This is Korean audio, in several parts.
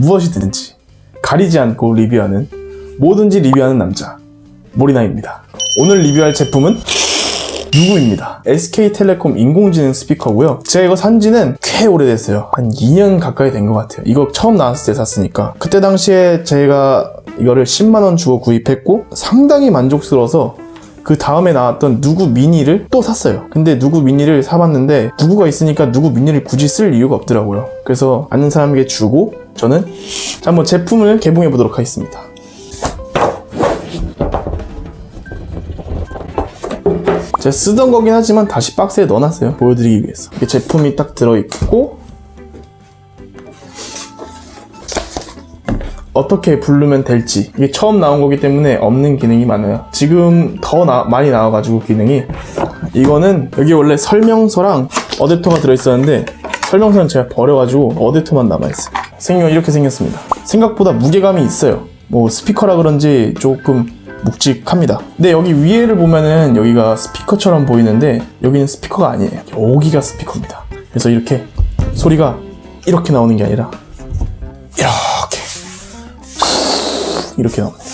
무엇이든지 가리지 않고 리뷰하는 뭐든지 리뷰하는 남자 모리나입니다. 오늘 리뷰할 제품은 누구입니다. SK텔레콤 인공지능 스피커고요. 제가 이거 산 지는 꽤 오래됐어요. 한 2년 가까이 된 것 같아요. 이거 처음 나왔을 때 샀으니까. 그때 당시에 제가 이거를 10만원 주고 구입했고 상당히 만족스러워서 그 다음에 나왔던 누구 미니를 또 샀어요. 근데 누구 미니를 사봤는데 누구가 있으니까 누구 미니를 굳이 쓸 이유가 없더라고요. 그래서 아는 사람에게 주고 저는 자, 한번 제품을 개봉해 보도록 하겠습니다. 제가 쓰던 거긴 하지만 다시 박스에 넣어놨어요. 보여드리기 위해서. 이게 제품이 딱 들어있고 어떻게 부르면 될지 이게 처음 나온 거기 때문에 없는 기능이 많아요. 지금 더 나- 많이 나와가지고 기능이 이거는 여기 원래 설명서랑 어댑터가 들어있었는데 설명서는 제가 버려가지고 어댑터만 남아있어요. 생긴 이렇게 생겼습니다. 생각보다 무게감이 있어요. 뭐 스피커라 그런지 조금 묵직합니다. 근데 여기 위에를 보면은 여기가 스피커처럼 보이는데 여기는 스피커가 아니에요. 여기가 스피커입니다. 그래서 이렇게 소리가 이렇게 나오는 게 아니라 이렇게 이렇게 나옵니다.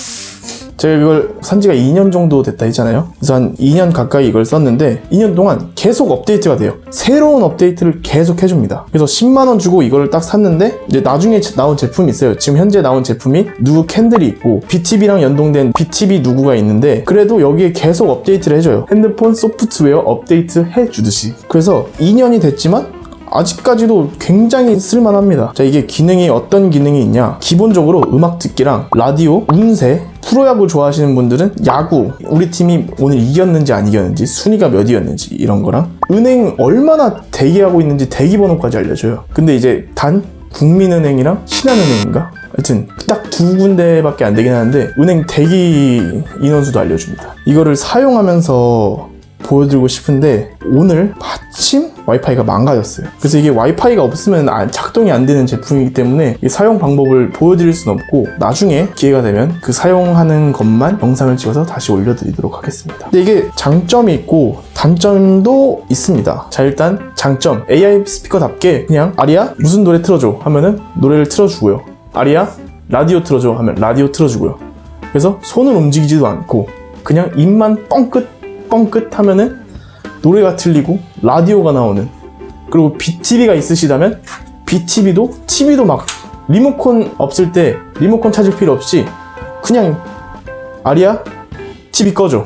제가 이걸 산 지가 2년 정도 됐다 했잖아요. 그래서 한 2년 가까이 이걸 썼는데 2년 동안 계속 업데이트가 돼요. 새로운 업데이트를 계속 해줍니다. 그래서 10만 원 주고 이거를 딱 샀는데 이제 나중에 제- 나온 제품이 있어요. 지금 현재 나온 제품이 누구 캔들이 있고 BTV랑 연동된 BTV 누구가 있는데 그래도 여기에 계속 업데이트를 해줘요. 핸드폰 소프트웨어 업데이트 해주듯이. 그래서 2년이 됐지만 아직까지도 굉장히 쓸만합니다. 자, 이게 기능이 어떤 기능이 있냐? 기본적으로 음악 듣기랑 라디오, 운세, 프로야구 좋아하시는 분들은 야구, 우리 팀이 오늘 이겼는지 안 이겼는지, 순위가 몇이었는지 이런 거랑 은행 얼마나 대기하고 있는지 대기번호까지 알려줘요. 근데 이제 단 국민은행이랑 신한은행인가? 하여튼 딱 두 군데밖에 안 되긴 하는데 은행 대기 인원수도 알려줍니다. 이거를 사용하면서 보여드리고 싶은데 오늘 마침 와이파이가 망가졌어요. 그래서 이게 와이파이가 없으면 안- 작동이 안 되는 제품이기 때문에 이 사용 방법을 보여드릴 수는 없고 나중에 기회가 되면 그 사용하는 것만 영상을 찍어서 다시 올려드리도록 하겠습니다. 근데 이게 장점이 있고 단점도 있습니다. 자 일단 장점 AI 스피커답게 그냥 아리야 무슨 노래 틀어줘 하면은 노래를 틀어주고요. 아리야 라디오 틀어줘 하면 라디오 틀어주고요. 그래서 손을 움직이지도 않고 그냥 입만 뻥끗 뻥끗 하면은 노래가 틀리고 라디오가 나오는 그리고 BTV가 있으시다면 BTV도 TV도 막 리모컨 없을 때 리모컨 찾을 필요 없이 그냥 아리야 TV 꺼줘.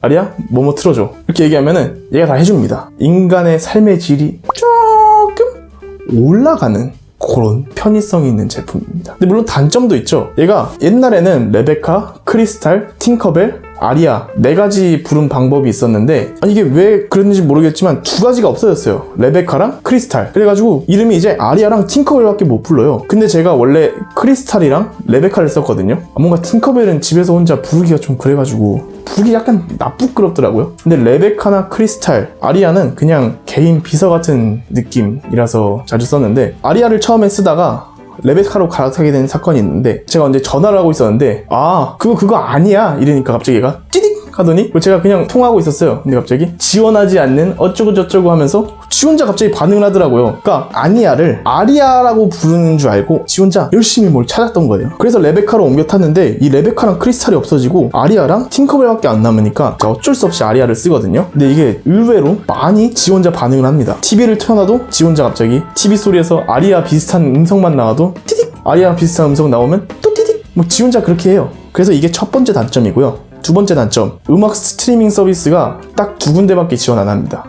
아리야 뭐뭐 틀어줘. 이렇게 얘기하면은 얘가 다 해줍니다. 인간의 삶의 질이 조금 올라가는 그런 편의성이 있는 제품입니다. 근데 물론 단점도 있죠. 얘가 옛날에는 레베카, 크리스탈, 팅커벨, 아리아 네 가지 부른 방법이 있었는데 아니, 이게 왜 그랬는지 모르겠지만 두 가지가 없어졌어요. 레베카랑 크리스탈. 그래가지고 이름이 이제 아리아랑 팅커벨밖에 못 불러요. 근데 제가 원래 크리스탈이랑 레베카를 썼거든요. 아, 뭔가 팅커벨은 집에서 혼자 부르기가 좀 그래가지고 부르기 약간 나쁘끄럽더라고요. 근데 레베카나 크리스탈, 아리아는 그냥 개인 비서 같은 느낌이라서 자주 썼는데 아리아를 처음에 쓰다가 레베카로 갈아타게 된 사건이 있는데 제가 언제 전화를 하고 있었는데 아 그거 그거 아니야 이러니까 갑자기 얘가 찌릿 하더니 제가 그냥 통화하고 있었어요. 근데 갑자기 지원하지 않는 어쩌고 저쩌고 하면서 지 혼자 갑자기 반응을 하더라고요. 그러니까 아니야를 아리아라고 부르는 줄 알고 지 혼자 열심히 뭘 찾았던 거예요. 그래서 레베카로 옮겨 탔는데 이 레베카랑 크리스탈이 없어지고 아리아랑 팅커벨밖에 안 남으니까 어쩔 수 없이 아리아를 쓰거든요. 근데 이게 의외로 많이 지 혼자 반응을 합니다. TV를 틀어놔도 지 혼자 갑자기 TV 소리에서 아리아 비슷한 음성만 나와도 띠딕! 아리아 비슷한 음성 나오면 또 띠딕! 뭐 지 혼자 그렇게 해요. 그래서 이게 첫 번째 단점이고요 두 번째 단점 음악 스트리밍 서비스가 딱 두 군데밖에 지원 안 합니다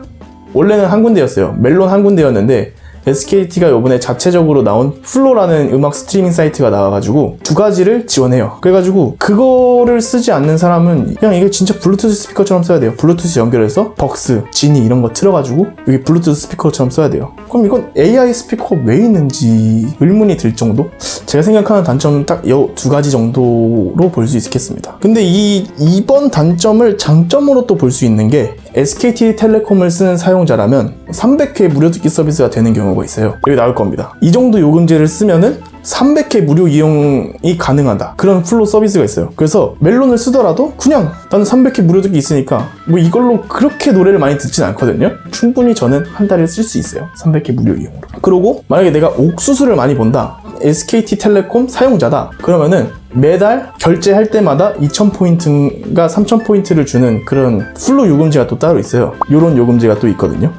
원래는 한 군데였어요. 멜론 한 군데였는데 SKT가 요번에 자체적으로 나온 플로라는 음악 스트리밍 사이트가 나와가지고 두 가지를 지원해요. 그래가지고 그거를 쓰지 않는 사람은 그냥 이게 진짜 블루투스 스피커처럼 써야 돼요. 블루투스 연결해서 벅스, 지니 이런 거 틀어가지고 여기 블루투스 스피커처럼 써야 돼요. 그럼 이건 AI 스피커 왜 있는지 의문이 들 정도? 제가 생각하는 단점은 딱이두 가지 정도로 볼 수 있겠습니다. 근데 이 이번 단점을 장점으로 또 볼 수 있는 게 SKT 텔레콤을 쓰는 사용자라면 300회 무료 듣기 서비스가 되는 경우가 있어요. 여기 나올 겁니다. 이 정도 요금제를 쓰면은 300회 무료 이용이 가능하다. 그런 플로 서비스가 있어요. 그래서 멜론을 쓰더라도 그냥 나는 300회 무료 듣기 있으니까 뭐 이걸로 그렇게 노래를 많이 듣진 않거든요. 충분히 저는 한 달에 쓸 수 있어요. 300회 무료 이용으로. 그리고 만약에 내가 옥수수를 많이 본다. SKT텔레콤 사용자다. 그러면은 매달 결제할 때마다 2,000포인트인가 3,000포인트를 주는 그런 플로 요금제가 또 따로 있어요. 요런 요금제가 또 있거든요.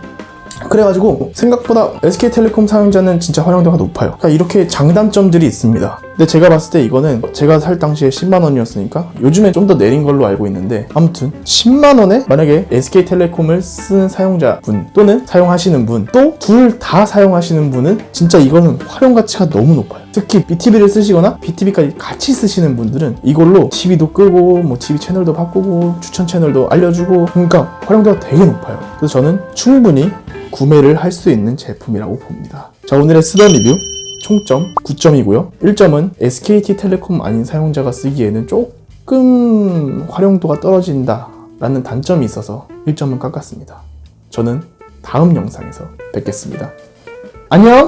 그래가지고 생각보다 SK텔레콤 사용자는 진짜 활용도가 높아요. 그러니까 이렇게 장단점들이 있습니다. 근데 제가 봤을 때 이거는 제가 살 당시에 10만 원이었으니까 요즘에 좀 더 내린 걸로 알고 있는데 아무튼 10만 원에 만약에 SK텔레콤을 쓰는 사용자분 또는 사용하시는 분 또 둘 다 사용하시는 분은 진짜 이거는 활용 가치가 너무 높아요. 특히 BTV를 쓰시거나 BTV까지 같이 쓰시는 분들은 이걸로 TV도 끄고 뭐 TV 채널도 바꾸고 추천 채널도 알려주고 그러니까 활용도가 되게 높아요. 그래서 저는 충분히 구매를 할 수 있는 제품이라고 봅니다. 자, 오늘의 쓰던 리뷰 총점 9점이고요. 1점은 SKT텔레콤 아닌 사용자가 쓰기에는 조금 활용도가 떨어진다 라는 단점이 있어서 1점은 깎았습니다. 저는 다음 영상에서 뵙겠습니다. 안녕!